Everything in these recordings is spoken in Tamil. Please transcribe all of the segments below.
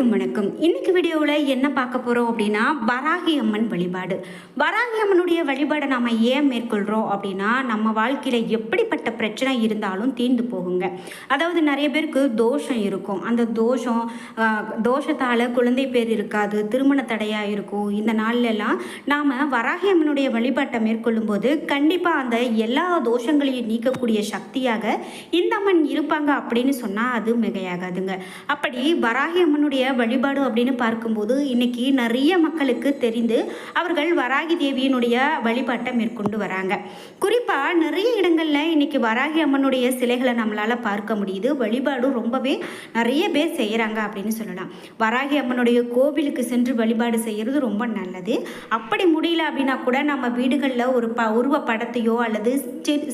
அனைவருக்கும் வணக்கம். இன்னைக்கு வீடியோவில் என்ன பார்க்க போகிறோம் அப்படின்னா வராகி அம்மன் வழிபாடு. வராகி அம்மனுடைய வழிபாடை நாம் ஏன் மேற்கொள்கிறோம் அப்படின்னா நம்ம வாழ்க்கையில் எப்படிப்பட்ட பிரச்சனை இருந்தாலும் தீர்ந்து போகுங்க. அதாவது நிறைய பேருக்கு தோஷம் இருக்கும். அந்த தோஷம் தோஷத்தால் குழந்தை பேர் இருக்காது திருமண தடையாக இருக்கும். இந்த நாள்லலாம் நாம் வராகி அம்மனுடைய வழிபாட்டை மேற்கொள்ளும் போது கண்டிப்பாக அந்த எல்லா தோஷங்களையும் நீக்கக்கூடிய சக்தியாக இந்த அம்மன் இருப்பாங்க அப்படின்னு சொன்னால் அது மிகையாகாதுங்க. அப்படி வராகி அம்மனுடைய வழிபாடு அப்படின்னு பார்க்கும்போது இன்னைக்கு நிறைய மக்களுக்கு தெரிந்து அவர்கள் வராகி தேவியினுடைய வழிபாட்டை மேற்கொண்டு வராங்க. குறிப்பாக நிறைய இடங்கள் இன்னைக்கு வராகி அம்மனுடைய சிலைகளை நம்மளால் பார்க்க முடியுது. வழிபாடும் ரொம்பவே நிறைய பேர் செய்கிறாங்க அப்படின்னு சொல்லலாம். வராகி அம்மனுடைய கோவிலுக்கு சென்று வழிபாடு செய்கிறது ரொம்ப நல்லது. அப்படி முடியல அப்படின்னா கூட நம்ம வீடுகளில் ஒரு ப உருவ படத்தையோ அல்லது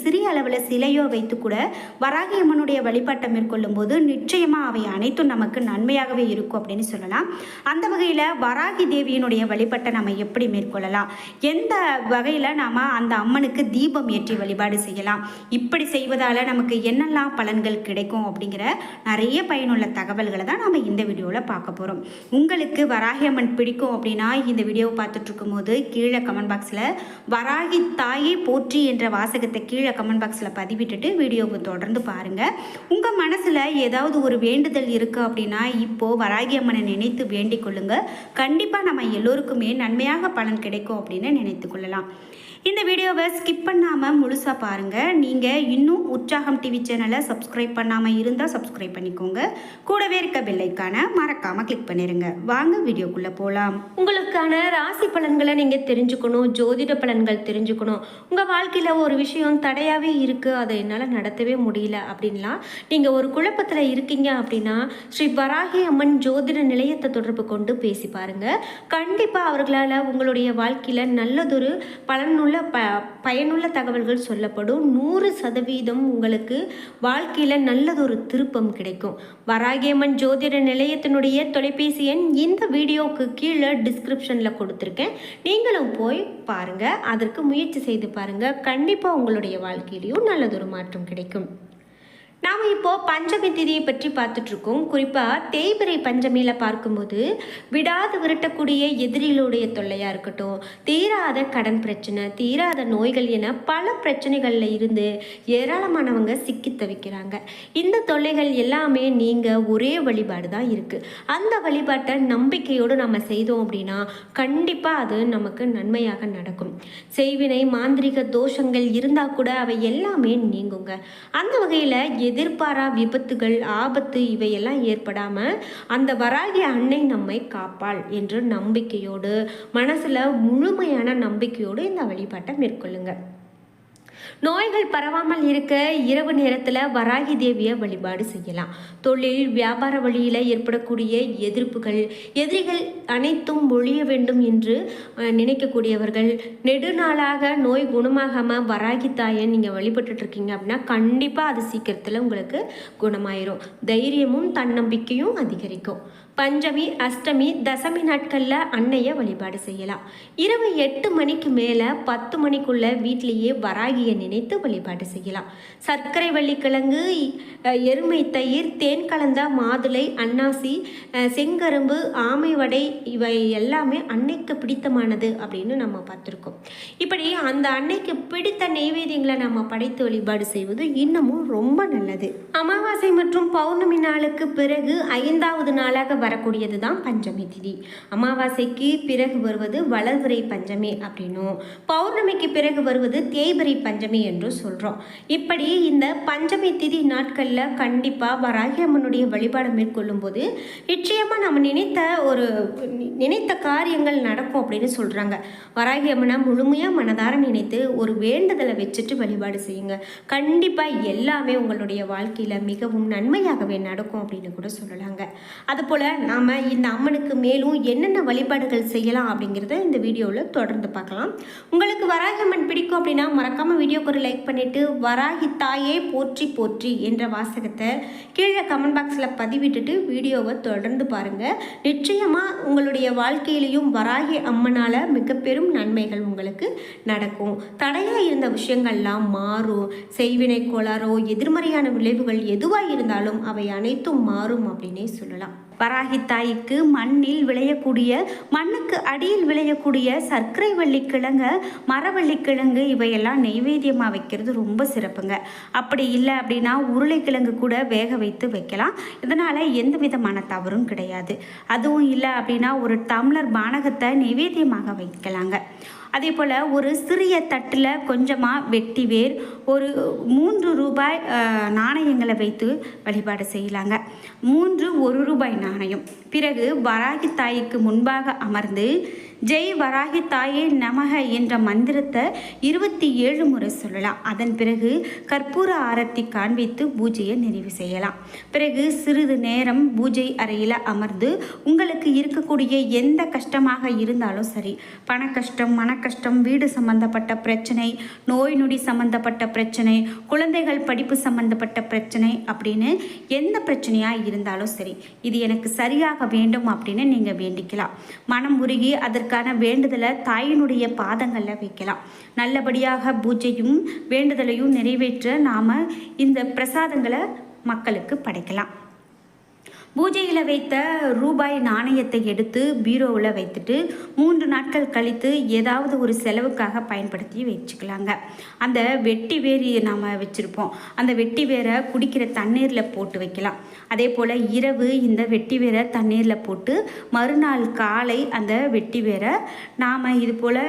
சிறிய அளவில் சிலையோ வைத்து கூட வராகி அம்மனுடைய வழிபாட்டை மேற்கொள்ளும் போது நிச்சயமாக அவை அனைத்தும் நமக்கு நன்மையாகவே இருக்கும் அப்படின்னு சொல்லலாம். அந்த வகையில் வராகி தேவியினுடைய வழிபாட்டை நம்ம எப்படி மேற்கொள்ளலாம்? எந்த வகையில் நாம் அந்த அம்மனுக்கு தீபம் ஏற்றி வழிபாடு செய்யலாம்? இப்படி செய்வதால் நமக்கு என்னெல்லாம் பலன்கள் கிடைக்கும் அப்படிங்கிற நிறைய பயனுள்ள தகவல்களை தான் நம்ம இந்த வீடியோவில் பார்க்க போகிறோம் உங்களுக்கு வராகி அம்மன் பிடிக்கும் அப்படின்னா இந்த வீடியோவை பார்த்துட்ருக்கும் போது கீழே கமெண்ட் பாக்ஸில் வராகி தாயே போற்றி என்ற வாசகத்தை கீழே கமெண்ட் பாக்ஸில் பதிவிட்டுட்டு வீடியோவை தொடர்ந்து பாருங்கள் உங்கள் மனசில் ஏதாவது ஒரு வேண்டுதல் இருக்குது அப்படின்னா இப்போது வராகி அம்மனை நினைத்து வேண்டிக் கொள்ளுங்கள் கண்டிப்பாக நம்ம எல்லோருக்குமே நன்மையாக பலன் கிடைக்கும் அப்படின்னு நினைத்து கொள்ளலாம். இந்த வீடியோவை ஸ்கிப் பண்ணாமல் முழுசாக பாருங்கள் நீங்கள் இன்னும் உற்சாகம் டிவி சேனலை சப்ஸ்கிரைப் பண்ணாமல் இருந்தால் சப்ஸ்கிரைப் பண்ணிக்கோங்க. கூடவே இருக்க பெல்லைக்கான மறக்காமல் கிளிக் பண்ணிடுங்க வாங்க வீடியோக்குள்ளே போகலாம் உங்களுக்கான ராசி பலன்களை நீங்கள் தெரிஞ்சுக்கணும் ஜோதிட பலன்கள் தெரிஞ்சுக்கணும். உங்கள் வாழ்க்கையில் ஒரு விஷயம் தடையாகவே இருக்குது அதை என்னால் நடத்தவே முடியல அப்படின்லாம் நீங்கள் ஒரு குழப்பத்தில் இருக்கீங்க அப்படின்னா ஸ்ரீ வராகி அம்மன் ஜோதிட நிலையத்தை தொடர்பு கொண்டு பேசி பாருங்கள் கண்டிப்பாக அவர்களால் உங்களுடைய வாழ்க்கையில் நல்லதொரு பலனுள்ள ப பயனுள்ள தகவல்கள் சொல்லப்படும். நூறு சதவீதம் உங்களுக்கு வாழ்க்கையில் நல்லதொரு திருப்பம் கிடைக்கும். வராகியம்மன் ஜோதிட நிலையத்தினுடைய தொலைபேசி எண் இந்த வீடியோவுக்கு கீழே டிஸ்கிரிப்ஷனில் கொடுத்துருக்கேன். நீங்களும் போய் பாருங்கள் அதற்கு முயற்சி செய்து பாருங்கள் கண்டிப்பாக உங்களுடைய வாழ்க்கையிலையும் நல்லதொரு மாற்றம் கிடைக்கும். நாம் இப்போது பஞ்சமி திதியை பற்றி பார்த்துட்ருக்கோம். குறிப்பாக தேய்பிரை பஞ்சமியில் பார்க்கும்போது விடாது விரட்டக்கூடிய எதிரிகளுடைய தொல்லையாக இருக்கட்டும் தீராத கடன் பிரச்சனை தீராத நோய்கள் என பல பிரச்சனைகளில் இருந்து ஏராளமானவங்க சிக்கி தவிக்கிறாங்க. இந்த தொல்லைகள் எல்லாமே நீங்கள் ஒரே வழிபாடு தான் இருக்குது அந்த வழிபாட்டை நம்பிக்கையோடு நம்ம செய்தோம் அப்படின்னா கண்டிப்பாக அது நமக்கு நன்மையாக நடக்கும். செய்வினை மாந்திரிக தோஷங்கள் இருந்தால் கூட அவை எல்லாமே நீங்குங்க. அந்த வகையில் எது எதிர்பாரா விபத்துகள் ஆபத்து இவையெல்லாம் ஏற்படாமல் அந்த வராகி அன்னை நம்மை காப்பாள் என்ற நம்பிக்கையோடு மனசில் முழுமையான நம்பிக்கையோடு இந்த வழிபாட்டை மேற்கொள்ளுங்கள் நோய்கள் பரவாமல் இருக்க இரவு நேரத்தில் வராகி தேவியை வழிபாடு செய்யலாம். தொழில் வியாபார வழியில் ஏற்படக்கூடிய எதிர்ப்புகள் எதிரிகள் அனைத்தும் ஒழிய வேண்டும் என்று நினைக்கக்கூடியவர்கள் நெடுநாளாக நோய் குணமாகாமல் வராகி தாயை நீங்கள் வழிபட்டுட்ருக்கீங்க அப்படின்னா கண்டிப்பாக அது சீக்கிரத்தில் உங்களுக்கு குணமாயிரும். தைரியமும் தன்னம்பிக்கையும் அதிகரிக்கும். பஞ்சமி அஷ்டமி தசமி நாட்களில் அன்னையை வழிபாடு செய்யலாம். இரவு எட்டு மணிக்கு மேலே பத்து மணிக்குள்ள வீட்டிலேயே வராகியை நினைத்து வழிபாடு செய்யலாம். சர்க்கரை வள்ளிக்கிழங்கு எருமை தயிர் தேன் கலந்த மாதுளை அன்னாசி செங்கரும்பு ஆமை வடை இவை எல்லாமே அன்னைக்கு பிடித்தமானது அப்படின்னு நம்ம பார்த்துருக்கோம். இப்படி அந்த அன்னைக்கு பிடித்த நெய்வேதியங்களை நம்ம படைத்து வழிபாடு செய்வது இன்னமும் ரொம்ப நல்லது. அமாவாசை மற்றும் பௌர்ணமி நாளுக்கு பிறகு ஐந்தாவது நாளாக வரக்கூடியது தான் பஞ்சமி திதி. அமாவாசைக்கு பிறகு வருவது வளர்வுரை பஞ்சமி அப்படின்னும். பௌர்ணமிக்கு பிறகு வருவது தேய்பிறை பஞ்சமி என்றும் சொல்கிறோம் இப்படி இந்த பஞ்சமி திதி நாட்களில் கண்டிப்பாக வராகி அம்மனுடைய வழிபாடு மேற்கொள்ளும் போது நிச்சயமாக நம்ம நினைத்த ஒரு நினைத்த காரியங்கள் நடக்கும் அப்படின்னு சொல்கிறாங்க வராகி அம்மனை முழுமையாக மனதார நினைத்து ஒரு வேண்டுதலை வச்சுட்டு வழிபாடு செய்யுங்க. கண்டிப்பாக எல்லாமே உங்களுடைய வாழ்க்கையில் மிகவும் நன்மையாகவே நடக்கும் அப்படின்னு கூட சொல்லலாங்க. அதுபோல் நாம் இந்த அம்மனுக்கு மேலும் என்னென்ன வழிபாடுகள் செய்யலாம் அப்படிங்கிறத இந்த வீடியோவில் தொடர்ந்து பார்க்கலாம். உங்களுக்கு வராகி அம்மன் பிடிக்கும் அப்படின்னா மறக்காமல் வீடியோக்கு ஒரு லைக் பண்ணிவிட்டு வராகி தாயே போற்றி போற்றி என்ற வாசகத்தை கீழே கமெண்ட் பாக்ஸில் பதிவிட்டுட்டு வீடியோவை தொடர்ந்து பாருங்கள் நிச்சயமாக உங்களுடைய வாழ்க்கையிலையும் வராகி அம்மனால் மிக பெரும் நன்மைகள் உங்களுக்கு நடக்கும். தடையாக இருந்த விஷயங்கள்லாம் மாறும். செய்வினை கோளாறோ எதிர்மறையான விளைவுகள் எதுவாக இருந்தாலும் அவை அனைத்தும் மாறும் அப்படின்னே சொல்லலாம். வராகி தாய்க்கு மண்ணில் விளையக்கூடிய மண்ணுக்கு அடியில் விளையக்கூடிய சர்க்கரை வள்ளி கிழங்கு மரவள்ளி கிழங்கு இவையெல்லாம் நெய்வேத்தியமாக வைக்கிறது ரொம்ப சிறப்புங்க. அப்படி இல்லை அப்படின்னா உருளைக்கிழங்கு கூட வேக வைத்து வைக்கலாம். இதனால் எந்த விதமான தவறும் கிடையாது. அதுவும் இல்லை அப்படின்னா ஒரு டம்ளர் பானகத்தை நெய்வேத்தியமாக வைக்கலாங்க. அதே போல் ஒரு சிறிய தட்டில் கொஞ்சமாக வெட்டி வேர் ஒரு மூன்று ரூபாய் நாணயங்களை வைத்து வழிபாடு செய்யலாங்க. மூன்று ஒரு ரூபாய் நாணயம். பிறகு வராகி தாய்க்கு முன்பாக அமர்ந்து ஜெய் வராகி தாயே நமக என்ற மந்திரத்தை இருபத்தி ஏழு முறை சொல்லலாம். அதன் பிறகு கற்பூர ஆரத்தி காண்பித்து பூஜையை நிறைவு செய்யலாம். பிறகு சிறிது நேரம் பூஜை அறையில் அமர்ந்து உங்களுக்கு இருக்கக்கூடிய எந்த கஷ்டமாக இருந்தாலும் சரி பண கஷ்டம் மன கஷ்டம் வீடு சம்பந்தப்பட்ட பிரச்சனை நோய் நொடி சம்பந்தப்பட்ட பிரச்சனை குழந்தைகள் படிப்பு சம்பந்தப்பட்ட பிரச்சனை அப்படின்னு எந்த பிரச்சனையாக இருந்தாலும் சரி இது எனக்கு சரியாக வேண்டும் அப்படின்னு நீங்கள் வேண்டிக்கலாம். மனம் உருகி அதற்கு அதற்கான வேண்டுதலை தாயினுடைய பாதங்களில் வைக்கலாம். நல்லபடியாக பூஜையும் வேண்டுதலையும் நிறைவேற்ற நாம் இந்த பிரசாதங்களை மக்களுக்கு படைக்கலாம். பூஜையில் வைத்த ரூபாய் நாணயத்தை எடுத்து பீரோவில் வைத்துட்டு மூன்று நாட்கள் கழித்து ஏதாவது ஒரு செலவுக்காக பயன்படுத்தி வச்சுக்கலாங்க. அந்த வெட்டி வேரி நாம் வச்சுருப்போம். அந்த வெட்டி வேரை குடிக்கிற தண்ணீரில் போட்டு வைக்கலாம். அதே போல் இரவு இந்த வெட்டி வேரை தண்ணீரில் போட்டு மறுநாள் காலை அந்த வெட்டி வேரை நாம் இது போல்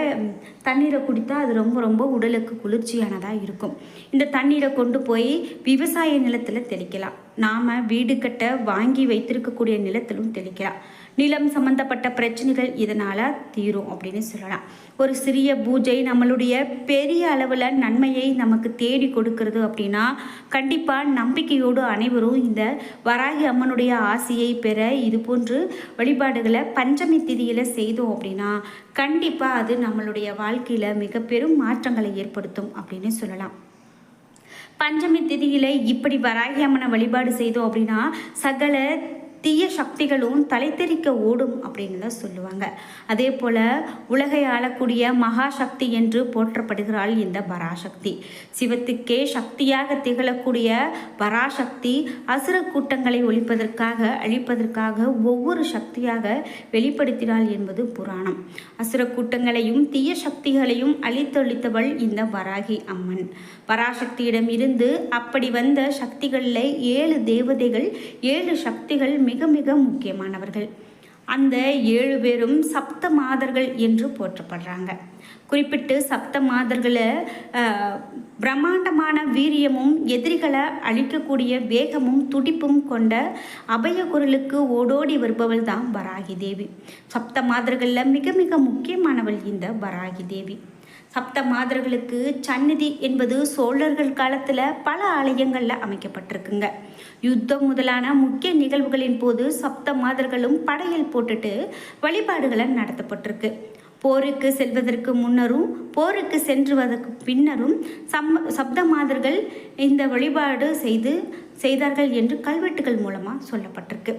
தண்ணீரை குடித்தா அது ரொம்ப ரொம்ப உடலுக்கு குளிர்ச்சியானதாக இருக்கும். இந்த தண்ணீரை கொண்டு போய் விவசாய நிலத்தில் தெளிக்கலாம். நாம் வீடு கட்ட வாங்கி வைத்திருக்கக்கூடிய நிலத்திலும் தெளிக்கலாம் நிலம் சம்பந்தப்பட்ட பிரச்சனைகள் இதனால் தீரும் அப்படின்னு சொல்லலாம். ஒரு சிறிய பூஜை நம்மளுடைய பெரிய அளவில் நன்மையை நமக்கு தேடி கொடுக்கறது அப்படின்னா கண்டிப்பாக நம்பிக்கையோடு அனைவரும் இந்த வராகி அம்மனுடைய ஆசையை பெற இது போன்று வழிபாடுகளை பஞ்சமி திதியில் செய்தோம் அப்படின்னா கண்டிப்பாக அது நம்மளுடைய வாழ்க்கையில் மிக பெரும் மாற்றங்களை ஏற்படுத்தும் அப்படின்னு சொல்லலாம். பஞ்சமி திதியில் இப்படி வராகி அம்மனை வழிபாடு செய்தோம் அப்படின்னா சகல தீய சக்திகளும் தலைத்தெறிக்க ஓடும் அப்படின்னு தான் சொல்லுவாங்க. அதே போல் உலகை ஆளக்கூடிய மகாசக்தி என்று போற்றப்படுகிறாள் இந்த பராசக்தி. சிவத்துக்கே சக்தியாக திகழக்கூடிய பராசக்தி அசுர கூட்டங்களை ஒழிப்பதற்காக அழிப்பதற்காக ஒவ்வொரு சக்தியாக வெளிப்படுத்தினாள் என்பது புராணம். அசுர கூட்டங்களையும் தீய சக்திகளையும் அழித்தொழித்தவள் இந்த வராகி அம்மன். பராசக்தியிடம் இருந்து அப்படி வந்த சக்திகளில் ஏழு தேவதைகள் ஏழு சக்திகள் மிக மிக முக்கியமானவர்கள். அந்த ஏழு பேரும் சப்த மாதர்கள் என்று போற்றப்படுறாங்க. குறிப்பிட்டு சப்த மாதர்களை பிரம்மாண்டமான வீரியமும் எதிரிகளை அழிக்கக்கூடிய வேகமும் துடிப்பும் கொண்ட அபய குரலுக்கு ஓடோடி வருபவள் தான் வராகி தேவி. சப்த மாதர்களில் மிக மிக முக்கியமானவள் இந்த வராகி தேவி. சப்த மாதர்களுக்கு சந்நிதி என்பது சோழர்கள் காலத்தில் பல ஆலயங்களில் அமைக்கப்பட்டிருக்குங்க. யுத்தம் முதலான முக்கிய நிகழ்வுகளின் போது சப்த மாதர்களும் படையல் போட்டுட்டு வழிபாடுகளை நடத்தப்பட்டிருக்கு. போருக்கு செல்வதற்கு முன்னரும் போருக்கு சென்றுவதற்கு பின்னரும் சம் சப்த மாதர்கள் இந்த வழிபாடு செய்து செய்தார்கள் என்று கல்வெட்டுகள் மூலமாக சொல்லப்பட்டிருக்கு.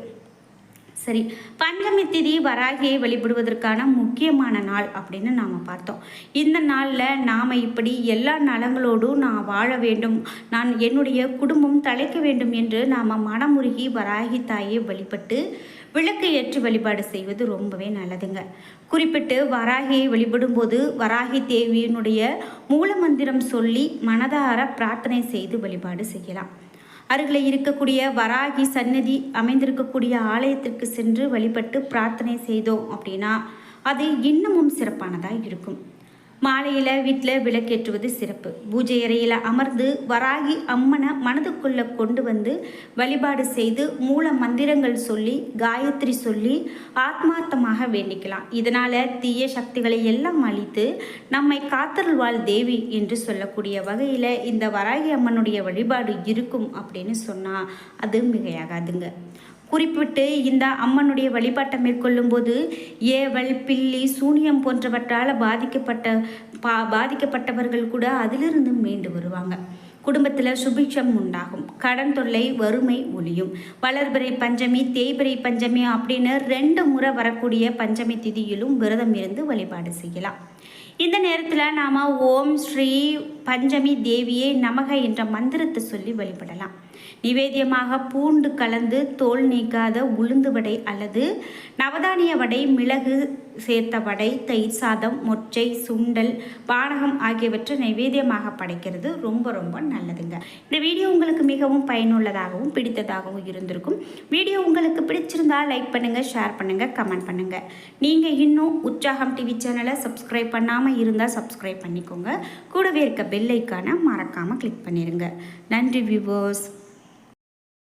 சரி பஞ்சமி திதி வராகியை வழிபடுவதற்கான முக்கியமான நாள் அப்படின்னு நாம் பார்த்தோம். இந்த நாளில் நாம் இப்படி எல்லா நலங்களோடும் நான் வாழ வேண்டும் நான் என்னுடைய குடும்பம் தலைக்க வேண்டும் என்று நாம் மனமுருகி வராகி தாயை வழிபட்டு விளக்கு ஏற்றி வழிபாடு செய்வது ரொம்பவே நல்லதுங்க. குறிப்பிட்டு வராகியை வழிபடும்போது வராகி தேவியினுடைய மூலமந்திரம் சொல்லி மனதார பிரார்த்தனை செய்து வழிபாடு செய்யலாம். அருகில் இருக்கக்கூடிய வராகி சன்னதி அமைந்திருக்கக்கூடிய ஆலயத்திற்கு சென்று வழிபட்டு பிரார்த்தனை செய்தோம் அப்படின்னா அது இன்னமும் சிறப்பானதாக இருக்கும். மாலையில் வீட்டில் விளக்கேற்றுவது சிறப்பு. பூஜை அறையில் அமர்ந்து வராகி அம்மனை மனதுக்குள்ளே கொண்டு வந்து வழிபாடு செய்து மூல மந்திரங்கள் சொல்லி காயத்ரி சொல்லி ஆத்மார்த்தமாக வேண்டிக்கலாம். இதனால் தீய சக்திகளை எல்லாம் அழித்து நம்மை காத்தருள்வாள் தேவி என்று சொல்லக்கூடிய வகையில் இந்த வராகி அம்மனுடைய வழிபாடு இருக்கும் அப்படின்னு சொன்னால் அது மிகையாகாதுங்க. குறிப்பிட்டு இந்த அம்மனுடைய வழிபாட்டை மேற்கொள்ளும்போது ஏவல் பில்லி சூனியம் போன்றவற்றால் பாதிக்கப்பட்ட பா பாதிக்கப்பட்டவர்கள் கூட அதிலிருந்து மீண்டு வருவாங்க. குடும்பத்தில் சுபிட்சம் உண்டாகும். கடன் தொல்லை வறுமை ஒழியும். வளர்பிறை பஞ்சமி தேய்பிறை பஞ்சமி அப்படின்னு ரெண்டு முறை வரக்கூடிய பஞ்சமி திதியிலும் விரதம் இருந்து வழிபாடு செய்யலாம். இந்த நேரத்தில் நாம் ஓம் ஸ்ரீ பஞ்சமி தேவியே நமக என்ற மந்திரத்தை சொல்லி வழிபடலாம். நிவேத்தியமாக பூண்டு கலந்து தோல் நீக்காத உளுந்து வடை அல்லது நவதானிய வடை மிளகு சேர்த்த வடை தயிர் சாதம் மொச்சை சுண்டல் பானகம் ஆகியவற்றை நைவேத்தியமாக படைக்கிறது. ரொம்ப ரொம்ப நல்லதுங்க. இந்த வீடியோ உங்களுக்கு மிகவும் பயனுள்ளதாகவும் பிடித்ததாகவும் இருந்திருக்கும். வீடியோ உங்களுக்கு பிடிச்சிருந்தா லைக் பண்ணுங்கள் ஷேர் பண்ணுங்கள் கமெண்ட் பண்ணுங்கள் நீங்கள் இன்னும் உற்சாகம் டிவி சேனலை சப்ஸ்கிரைப் பண்ணாமல் இருந்தால் சப்ஸ்கிரைப் பண்ணிக்கோங்க. கூடவே இருக்க பெல்லைக்கான மறக்காமல் கிளிக் பண்ணிடுங்க நன்றி வியூவர்ஸ்